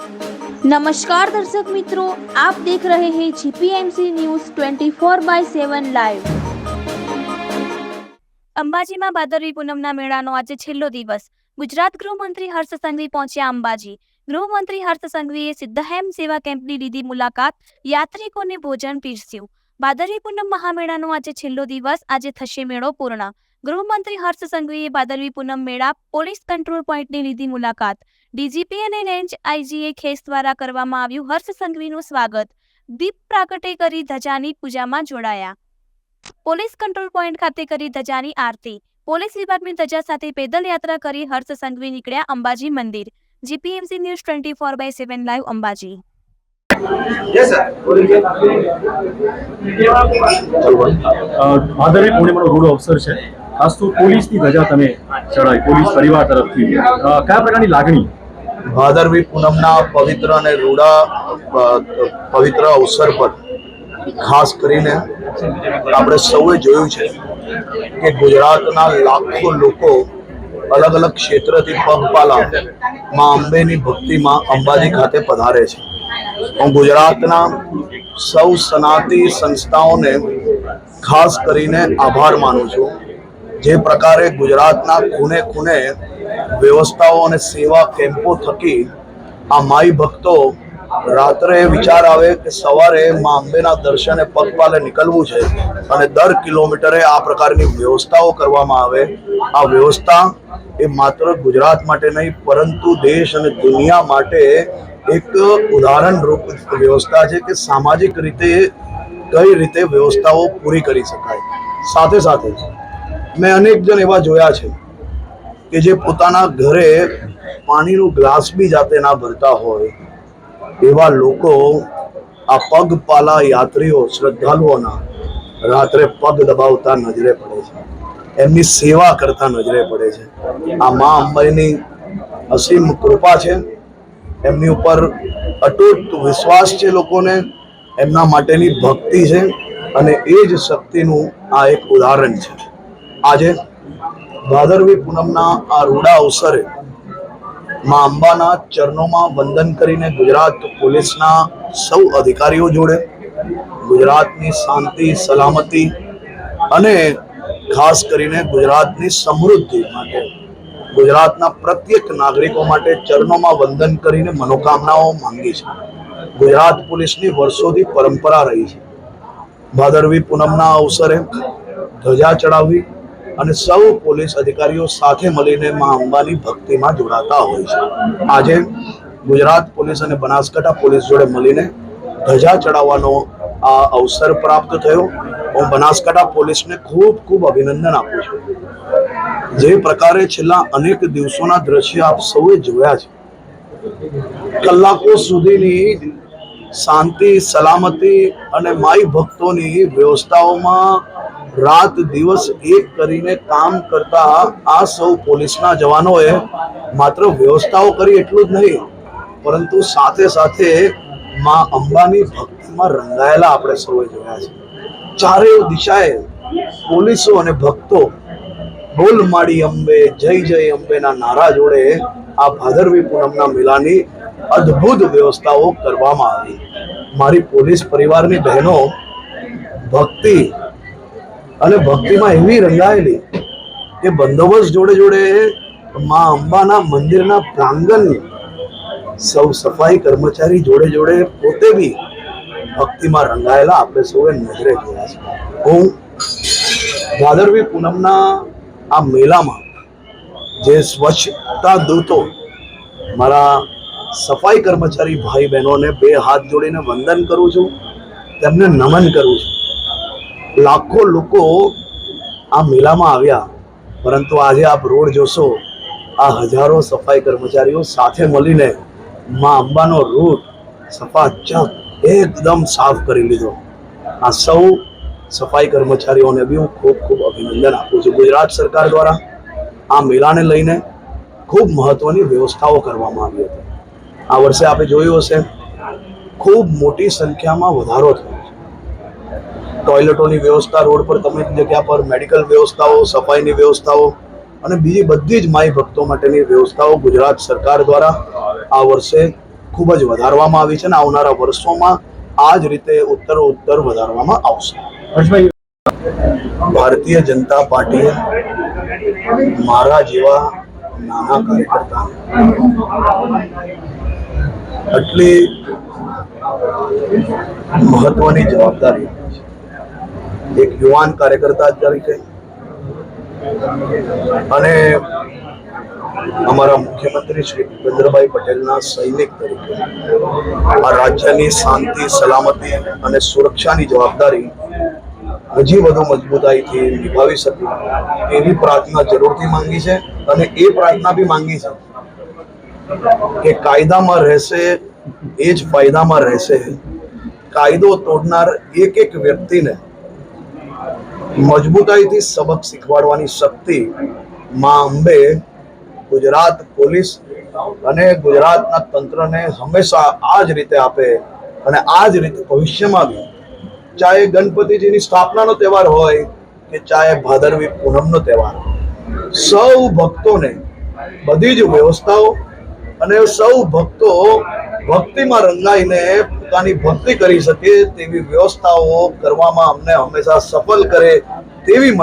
નમસ્કાર દર્શક મિત્રો, આપ દેખ રહે હે જીપીએમસી ન્યૂઝ 24 બાય 7 લાઈવ અંબાજીમાં ભાદરવી પૂનમના મેળાનો આજે છેલ્લો દિવસ. ગુજરાત ગૃહમંત્રી હર્ષ સંઘવી પહોંચ્યા અંબાજી. ગૃહમંત્રી હર્ષ સંઘવીએ સિદ્ધહેમ સેવા કેમ્પની લીધી મુલાકાત. યાત્રિકોને ભોજન પીરસ્યું. ભાદરવી પૂનમ મહામેળાનો આજે છેલ્લો દિવસ. આજે થશે મેળો પૂર્ણ. ગૃહમંત્રી હર્ષ સંઘવીએ ભાદરવી પૂનમ મેળા પોલીસ કંટ્રોલ પોઈન્ટની લીધી મુલાકાત. ડીજીપી અને રેન્જ આઈજીએ ખેસ દ્વારા કરવામાં આવ્યું હર્ષ સંઘવીનું સ્વાગત. દીપ પ્રાગટે કરી ધજાની પૂજામાં જોડાયા. પોલીસ કંટ્રોલ પોઈન્ટ ખાતે કરી ધજાની આરતી. પોલીસ વિભાગની ધજા સાથે પેદલ યાત્રા કરી હર્ષ સંઘવી નીકળ્યા અંબાજી મંદિર. GPMC news twenty four by seven live Ambaji. ભાદરવી પૂર્ણિમાનો રૂડો અવસર છે. ખાસ તો પોલીસની ધજા તમે ચડાવી પોલીસ પરિવાર તરફથી. કયા પ્રકારની લાગણી? ભાદરવી પૂનમના પવિત્ર અને રૂડા પવિત્ર અવસર પર. ખાસ કરીને આપણે સૌએ જોયું છે કે ગુજરાતના લાખો લોકો અલગ અલગ ક્ષેત્રથી પગપાલા માં અંબેની ભક્તિમાં અંબાજી ખાતે પધારે છે. હું ગુજરાતના સૌ સનાતી સંસ્થાઓને ખાસ કરીને આભાર માનું છું. જે પ્રકારે ગુજરાતના ખૂને ખૂને વ્યવસ્થાઓ અને સેવા કેમ્પો થકી આ માઈ ભક્તો રાત્રે વિચાર આવે કે સવારે મા અંબેના દર્શને પગપાલે નીકળવું છે અને દર કિલોમીટરે આ પ્રકારની વ્યવસ્થાઓ કરવામાં આવે. આ વ્યવસ્થા એ માત્ર ગુજરાત માટે નહીં, પરંતુ દેશ અને દુનિયા માટે એક ઉદાહરણરૂપ વ્યવસ્થા છે કે સામાજિક રીતે કઈ રીતે વ્યવસ્થાઓ પૂરી કરી શકાય. સાથે સાથે મેં અનેક જણ એવા જોયા છે કે જે પોતાના ઘરે પાણીનું ગ્લાસ બી જાતે ના ભરતા હોય. એવા લોકો આ પગપાલા યાત્રીઓ, શ્રદ્ધાળુઓના રાત્રે પગ દબાવતા નજરે પડે છે. એમની સેવા કરતા નજરે પડે છે. આ મા અંબાઈની અસીમ કૃપા છે. એમની ઉપર અતૂટ વિશ્વાસ છે લોકોને. એમના માટેની ભક્તિ છે અને એ જ શક્તિનું આ એક ઉદાહરણ છે. આજે ભાદરવી પૂનમના આ રૂડા અવસરે માં અંબાના ચરણોમાં વંદન કરીને ગુજરાત પોલીસના સૌ અધિકારીઓ જોડે ગુજરાતની શાંતિ, સલામતી અને ખાસ કરીને ગુજરાતની સમૃદ્ધિ માટે, ગુજરાતના પ્રત્યેક નાગરિકો માટે ચરણોમાં વંદન કરીને મનોકામનાઓ માંગી છે. ગુજરાત પોલીસની વર્ષોથી પરંપરા રહી છે. ભાદરવી પૂનમના અવસરે ધજા ચડાવવી અને સૌ પોલીસ અધિકારીઓ સાથે મળીને મા અંબાની ભક્તિમાં જોડાતા હોય છે. આજે ગુજરાત પોલીસ અને બનાસકાંઠા પોલીસ જોડે મળીને ધજા ચડાવવાનો આ અવસર પ્રાપ્ત થયો. હું બનાસકાંઠા પોલીસને ખૂબ ખૂબ અભિનંદન આપું છું. જે પ્રકારે છેલ્લા અનેક દિવસોના દ્રશ્ય આપ સૌએ જોયા છે. કલાકો સુધીની શાંતિ, સલામતી અને માઈ ભક્તોની વ્યવસ્થાઓમાં રાત દિવસ એક કરીને કામ કરતા આ સૌ પોલીસના જવાનોએ માત્ર વ્યવસ્થાઓ કરી એટલું જ નહીં, પરંતુ સાથે સાથે માં અંબાની ભક્તિમાં રંગાયેલા આપણે સૌએ જોયા છે. ચારે દિશાએ પોલીસો અને ભક્તો બોલ માડી અંબે, જય જય અંબેના નારા જોડે આ ભાદરવી પૂનમના મેળાની અદ્ભુત વ્યવસ્થાઓ કરવામાં આવી. મારી પોલીસ પરિવારની બહેનો, ભક્તિ અને ભક્તિમાં એવી રંગાયેલી કે બંદોબસ્ત જોડે જોડે મા અંબાના મંદિરના પ્રાંગણની સૌ સફાઈ કર્મચારી જોડે જોડે પોતે બી ભક્તિમાં રંગાયેલા. આપણે સૌએ નજરે જોયા છે. હું ભાદરવી પૂનમના આ મેળામાં જે સ્વચ્છતા દૂતો મારા સફાઈ કર્મચારી ભાઈ બહેનોને બે હાથ જોડીને વંદન કરું છું, તેમને નમન કરું છું. લાખો લોકો આ મેળામાં આવ્યા. પરંતુ આજે આપ રોડ જોશો, આ હજારો સફાઈ કર્મચારીઓ સાથે મળીને મા અંબાનો રૂટ સફાચક એકદમ સાફ કરી લીધો. આ સૌ સફાઈ કર્મચારીઓને બી હું ખૂબ ખૂબ અભિનંદન આપું છું. ગુજરાત સરકાર દ્વારા આ મેળાને લઈને ખૂબ મહત્વની વ્યવસ્થાઓ કરવામાં આવી હતી. આ વર્ષે આપણે જોયું હશે, ખૂબ મોટી સંખ્યામાં વધારો થયો. ટોયલેટોની વ્યવસ્થા, રોડ પર તમે જગ્યા પર મેડિકલ વ્યવસ્થાઓ, સફાઈની વ્યવસ્થાઓ અને બીજી બધી જ માઈ ભક્તો માટેની વ્યવસ્થાઓ ગુજરાત સરકાર દ્વારા આ વર્ષે ખૂબ જ વધારવામાં આવી છે અને આવનારા વર્ષોમાં આ જ રીતે ઉત્તર ઉત્તર વધારવામાં આવશે. ભારતીય જનતા પાર્ટીએ મારા જેવા નાના કાર્યકર્તા આટલી મહત્વની જવાબદારી એક યુવાન કાર્યકર્તા તરીકે. અને અમારા મુખ્યમંત્રી શ્રી ભૂપેન્દ્રભાઈ પટેલના સૈનિક તરીકે. આ રાજ્યની શાંતિ, સલામતી અને સુરક્ષાની જવાબદારી હજી વધુ મજબૂતાઈથી નિભાવી શકું એવી પ્રાર્થના જરૂરથી માંગી છે અને એ પ્રાર્થના બી માંગી છે કે કાયદામાં રહેશે એ જ ફાયદામાં રહેશે. કાયદો તોડનાર એક એક વ્યક્તિને મજબૂતાઈથી સબક શીખવાડવાની શક્તિ માં અંબે ગુજરાત પોલીસ અને ગુજરાતના તંત્રને હંમેશા આ જ રીતે આપે અને આ જ રીતે ભવિષ્યમાં બી. ચાહે ગણપતિજીની સ્થાપનાનો તહેવાર હોય કે ચાહે ભાદરવી પૂનમનો તહેવાર. સૌ ભક્તોને બધી જ વ્યવસ્થાઓ અને સૌ ભક્તો ભક્તિમાં રંગાઈને પોતાની ભક્તિ કરી શકે તેવી વ્યવસ્થાઓ કરવામાં અમને હંમેશા સફળ કરે તેવી